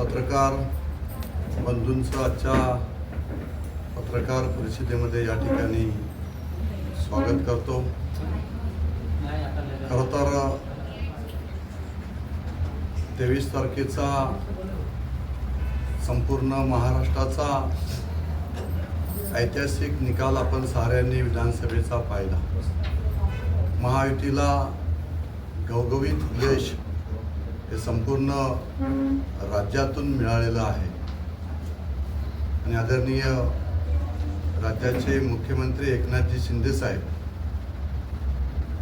पत्रकार बंधूंचं आजच्या पत्रकार परिषदेमध्ये या ठिकाणी स्वागत करतो. खरं तर तेवीस तारखेचा संपूर्ण महाराष्ट्राचा ऐतिहासिक निकाल आपण साऱ्यांनी विधानसभेचा पाहिला. महायुतीला घवघवीत यश हे संपूर्ण राज्यातून मिळालेलं आहे. आणि आदरणीय राज्याचे मुख्यमंत्री एकनाथजी शिंदे साहेब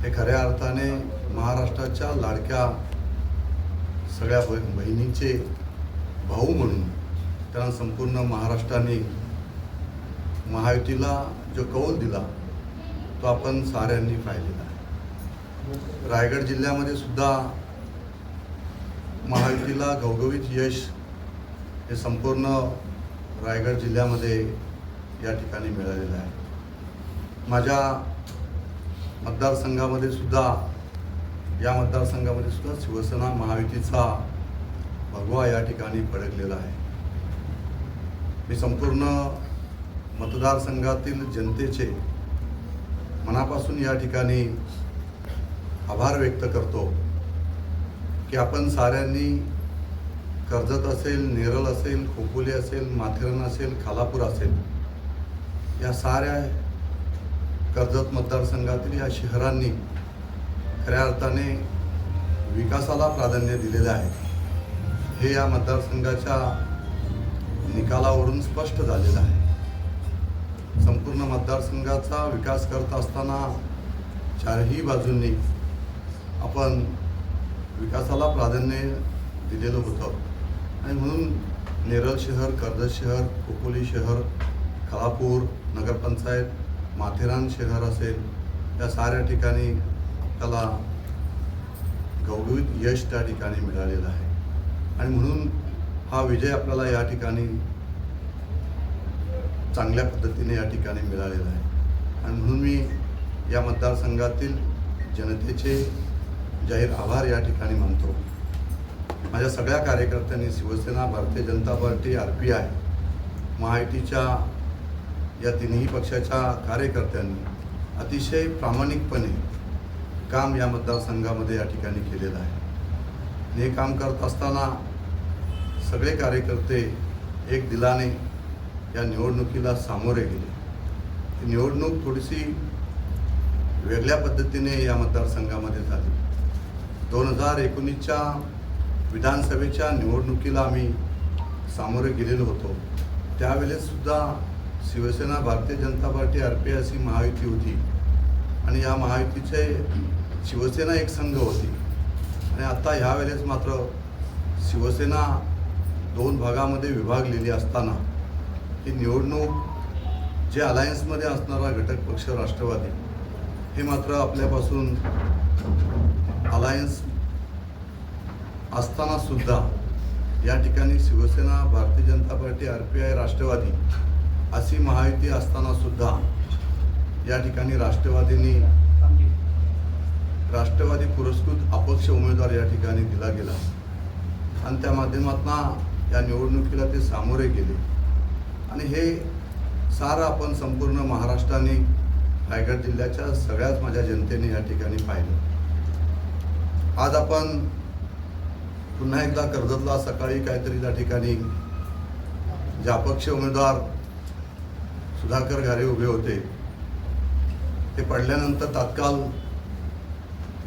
हे खऱ्या अर्थाने महाराष्ट्राच्या लाडक्या सगळ्या ब- बहिणींचे भाऊ म्हणून त्यांना संपूर्ण महाराष्ट्राने महायुतीला जो कौल दिला तो आपण साऱ्यांनी पाहिलेला आहे. रायगड जिल्ह्यामध्ये सुद्धा महायुतीला घवघवीत यश हे संपूर्ण रायगड जिल्ह्यामध्ये या ठिकाणी मिळालेलं आहे. माझ्या मतदारसंघामध्ये सुद्धा या मतदारसंघामध्ये सुद्धा शिवसेना महायुतीचा भगवा या ठिकाणी फडकलेला आहे. मी संपूर्ण मतदारसंघातील जनतेचे मनापासून या ठिकाणी आभार व्यक्त करतो. की आपण साऱ्यांनी कर्जत असेल नेरळ असेल खोपोली असेल माथेरान असेल खालापूर असेल या साऱ्या कर्जत मतदारसंघातील या शहरांनी खऱ्या अर्थाने विकासाला प्राधान्य दिलेलं आहे. हे या मतदारसंघाच्या निकालावरून स्पष्ट झालेलं आहे. संपूर्ण मतदारसंघाचा विकास करत असताना चारही बाजूंनी आपण विकासाला प्राधान्य दिलेलं होतं. आणि म्हणून नेरळ शहर कर्जत शहर खोपोली शहर खालापूर नगरपंचायत माथेरान शहर असेल या साऱ्या ठिकाणी आपल्याला गौरवित यश त्या ठिकाणी मिळालेलं आहे. आणि म्हणून हा विजय आपल्याला या ठिकाणी चांगल्या पद्धतीने या ठिकाणी मिळालेला आहे. आणि म्हणून मी या मतदारसंघातील जनतेचे जाहीर आभार या ठिकाणी मानतो. माझ्या सगळ्या कार्यकर्त्यांनी Shiv Sena Bharatiya Janata Party R P I महायुतीच्या या तिन्ही पक्षाच्या कार्यकर्त्यांनी अतिशय प्रामाणिकपणे काम या मतदारसंघामध्ये या ठिकाणी केलेलं आहे. आणि हे काम करत असताना सगळे कार्यकर्ते एक दिलाने या निवडणुकीला सामोरे गेले. ही निवडणूक थोडीशी वेगळ्या पद्धतीने या मतदारसंघामध्ये झाली. दोन हजार एकोणीसच्या विधानसभेच्या निवडणुकीला आम्ही सामोरे गेलेलो होतो. त्यावेळेससुद्धा Shiv Sena Bharatiya Janata party R P अशी महायुती होती. आणि या महायुतीचे शिवसेना एक संघ होती. आणि आता ह्या वेळेस मात्र शिवसेना दोन भागामध्ये विभागलेली असताना ही निवडणूक जे अलायन्समध्ये असणारा घटक पक्ष राष्ट्रवादी हे मात्र आपल्यापासून अलायन्स असताना सुद्धा या ठिकाणी Shiv Sena Bharatiya Janata Party R P I Rashtrawadi अशी महायुती असताना सुद्धा या ठिकाणी राष्ट्रवादीने राष्ट्रवादी पुरस्कृत अपक्ष उमेदवार या ठिकाणी दिला गेला. आणि त्या माध्यमातून या निवडणुकीला ते सामोरे गेले. आणि हे सारं आपण संपूर्ण महाराष्ट्राने रायगड जिल्ह्याच्या सगळ्याच माझ्या जनतेने या ठिकाणी पाहिलं. आज आपण पुन्हा एकदा कर्जतला सकाळी काहीतरी त्या ठिकाणी जे अपक्ष उमेदवार सुधाकर घारे उभे होते. ते पडल्यानंतर तात्काळ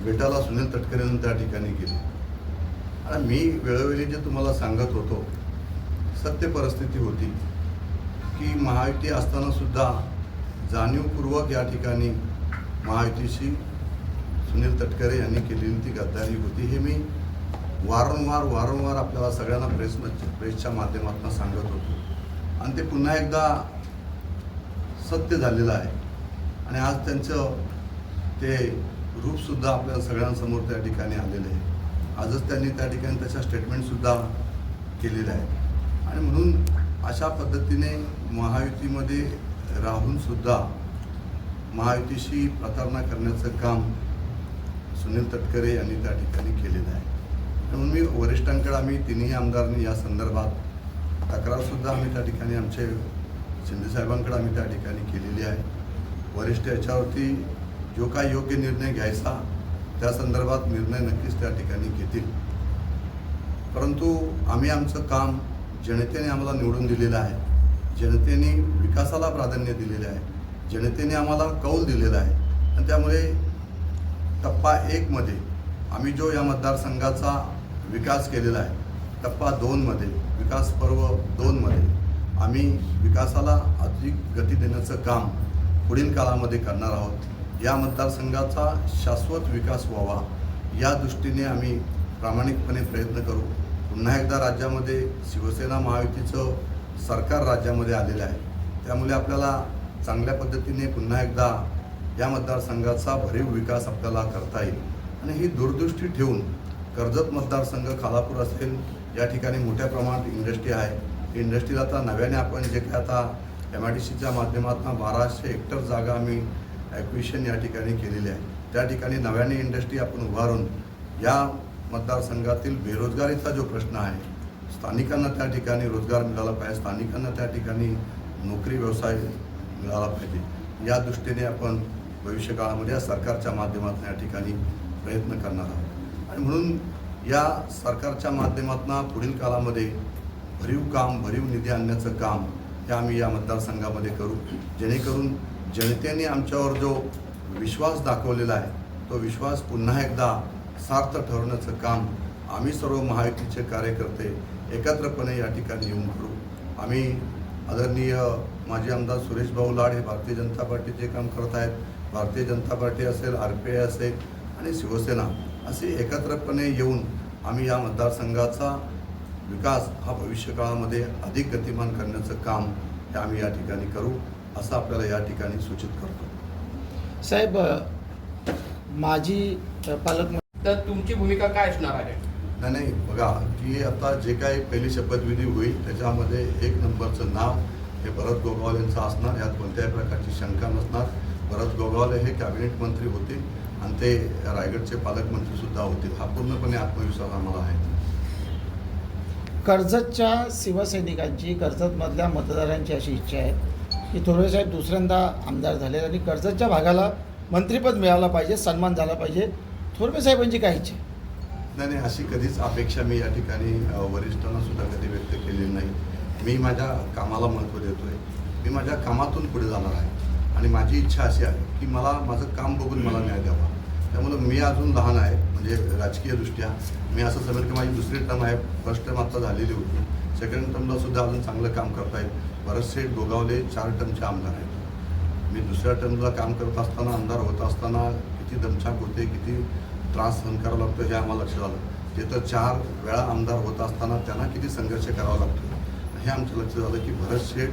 भेटायला सुनील तटकरेनं त्या ठिकाणी गेले. आणि मी वेळोवेळी जे तुम्हाला सांगत होतो सत्य परिस्थिती होती की महायुती असतानासुद्धा जाणीवपूर्वक या ठिकाणी महायुतीशी सुनील तटकरे यांनी केलेली ती गद्दारी होती हे मी वारंवार वारंवार आपल्याला सगळ्यांना प्रेस प्रेसच्या माध्यमातून सांगत होतो. आणि ते पुन्हा एकदा सत्य झालेलं आहे. आणि आज त्यांचं ते रूपसुद्धा आपल्या सगळ्यांसमोर त्या ठिकाणी आलेलं आहे. आजच त्यांनी त्या ठिकाणी त्याच्या स्टेटमेंटसुद्धा केलेल्या आहे आणि म्हणून अशा पद्धतीने महायुतीमध्ये राहूनसुद्धा महायुतीशी प्रतारणा करण्याचं काम सुनील तटकरे यांनी त्या ठिकाणी केलेलं आहे. म्हणून मी वरिष्ठांकडे आम्ही तिन्ही आमदारांनी या संदर्भात तक्रारसुद्धा आम्ही त्या ठिकाणी आमचे शिंदेसाहेबांकडे आम्ही त्या ठिकाणी केलेली आहे. वरिष्ठ याच्यावरती जो काय योग्य निर्णय घ्यायचा त्या संदर्भात निर्णय नक्कीच त्या ठिकाणी घेतील. परंतु आम्ही आमचं काम जनतेने आम्हाला निवडून दिलेलं आहे. जनतेने विकासाला प्राधान्य दिलेलं आहे. जनतेने आम्हाला कौल दिलेला आहे. आणि त्यामुळे टप्पा एकमध्ये आम्ही जो या मतदारसंघाचा विकास केलेला आहे टप्पा दोनमध्ये विकास पर्व दोनमध्ये आम्ही विकासाला अधिक गती देण्याचं काम पुढील काळामध्ये करणार आहोत. या मतदारसंघाचा शाश्वत विकास व्हावा या दृष्टीने आम्ही प्रामाणिकपणे प्रयत्न करू. पुन्हा एकदा राज्यामध्ये शिवसेना महायुतीचं सरकार राज्यामध्ये आलेलं आहे. त्यामुळे आपल्याला चांगल्या पद्धतीने पुन्हा एकदा या मतदारसंघाचा भरीव विकास आपल्याला करता येईल. आणि ही दूरदृष्टी ठेवून कर्जत मतदारसंघ खालापूर असेल या ठिकाणी मोठ्या प्रमाणात इंडस्ट्री आहे. इंडस्ट्रीला आता नव्याने आपण जे काय आता एम आय डी सीच्या माध्यमातून बाराशे हेक्टर जागा आम्ही ॲक्विशन या ठिकाणी केलेली आहे. त्या ठिकाणी नव्याने इंडस्ट्री आपण उभारून या मतदारसंघातील बेरोजगारीचा जो प्रश्न आहे स्थानिकांना त्या ठिकाणी रोजगार मिळाला पाहिजे स्थानिकांना त्या ठिकाणी नोकरी व्यवसाय मिळाला पाहिजे. या दृष्टीने आपण भविष्यकाळामध्ये या सरकारच्या माध्यमातून या ठिकाणी प्रयत्न करणार आहोत. आणि म्हणून या सरकारच्या माध्यमातून पुढील काळामध्ये भरीव काम भरीव निधी आणण्याचं काम हे आम्ही या मतदारसंघामध्ये करू. जेणेकरून जनतेने आमच्यावर जो विश्वास दाखवलेला आहे तो विश्वास पुन्हा एकदा सार्थ ठरवण्याचं काम आम्ही सर्व महायुतीचे कार्यकर्ते एकत्रपणे या ठिकाणी येऊन करू. आम्ही आदरणीय माजी आमदार सुरेश भाऊ लाड हे भारतीय जनता पार्टीचे काम करत आहेत. भारतीय जनता पार्टी असेल आर पी आय असेल आणि शिवसेना असे एकत्रपणे येऊन आम्ही या मतदारसंघाचा विकास हा भविष्यकाळामध्ये अधिक गतिमान करण्याचं काम हे आम्ही या ठिकाणी करू असं आपल्याला या ठिकाणी सूचित करतो. साहेब अ, पालकमंत्री तर तुमची भूमिका काय असणार आहे? नाही नाही बघा की आता जे काही पहिली शपथविधी होईल त्याच्यामध्ये एक नंबरचं नाव हे भरत गोगावले यांचं असणार यात कोणत्याही प्रकारची शंका नसणार. भरत गोगावले हे कॅबिनेट मंत्री होतील आणि ते रायगडचे पालकमंत्री सुद्धा होतील हा पूर्णपणे आत्मविश्वास आम्हाला आहे. कर्जतच्या शिवसैनिकांची कर्जतमधल्या मतदारांची अशी इच्छा आहे की थोरवे साहेब दुसऱ्यांदा आमदार झाले आणि कर्जतच्या भागाला मंत्रिपद मिळालं पाहिजे सन्मान झाला पाहिजे. थोरवे साहेबांची काय इच्छा? नाही नाही अशी कधीच अपेक्षा मी या ठिकाणी वरिष्ठांना सुद्धा कधी व्यक्त केलेली नाही. मी माझ्या कामाला महत्त्व देतो आहे मी माझ्या कामातून पुढे जाणार आहे. आणि माझी इच्छा अशी आहे की मला माझं काम बघून मला न्याय द्यावा. त्यामुळं मी अजून लहान आहे म्हणजे राजकीयदृष्ट्या मी असं समजेल की माझी दुसरी टर्म आहे फर्स्ट टर्म आता झालेली होती. सेकंड टर्मला सुद्धा अजून चांगलं काम करता येईल. बरेचसे गोगावले चार टर्मचे आमदार आहेत. मी दुसऱ्या टर्मला काम करत असताना आमदार होत असताना किती दमछाक होते किती त्रास सहन करावा लागतो हे आम्हाला लक्षात आलं. ते तर चार वेळा आमदार होत असताना त्यांना किती संघर्ष करावा लागतो. हे आमचं लक्ष झालं की भरत शेठ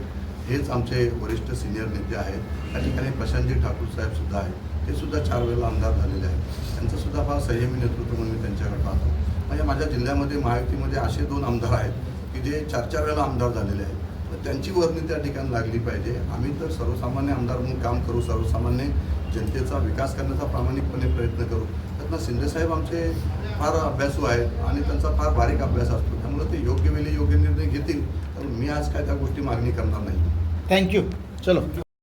हेच आमचे वरिष्ठ सिनियर नेते आहेत. त्या ठिकाणी प्रशांतजी ठाकूर साहेब सुद्धा आहेत. ते सुद्धा चार वेळेला आमदार झालेले आहेत. त्यांचंसुद्धा फार संयमी नेतृत्व म्हणून मी त्यांच्याकडे पाहतो. म्हणजे माझ्या जिल्ह्यामध्ये महायुतीमध्ये असे दोन आमदार आहेत की जे चार चार वेळेला आमदार झालेले आहेत. तर त्यांची वर्णी त्या ठिकाणी लागली पाहिजे. आम्ही तर सर्वसामान्य आमदार म्हणून काम करू सर्वसामान्य जनतेचा विकास करण्याचा प्रामाणिकपणे प्रयत्न करू. त्यातनं शिंदेसाहेब आमचे फार अभ्यासू आहेत आणि त्यांचा फार बारीक अभ्यास असतो. त्यामुळे ते योग्य वेळी योग्य निर्णय घेतील. तर मी आज काय त्या गोष्टी मागणी करणार नाही. থ্যাংক ইউ চলো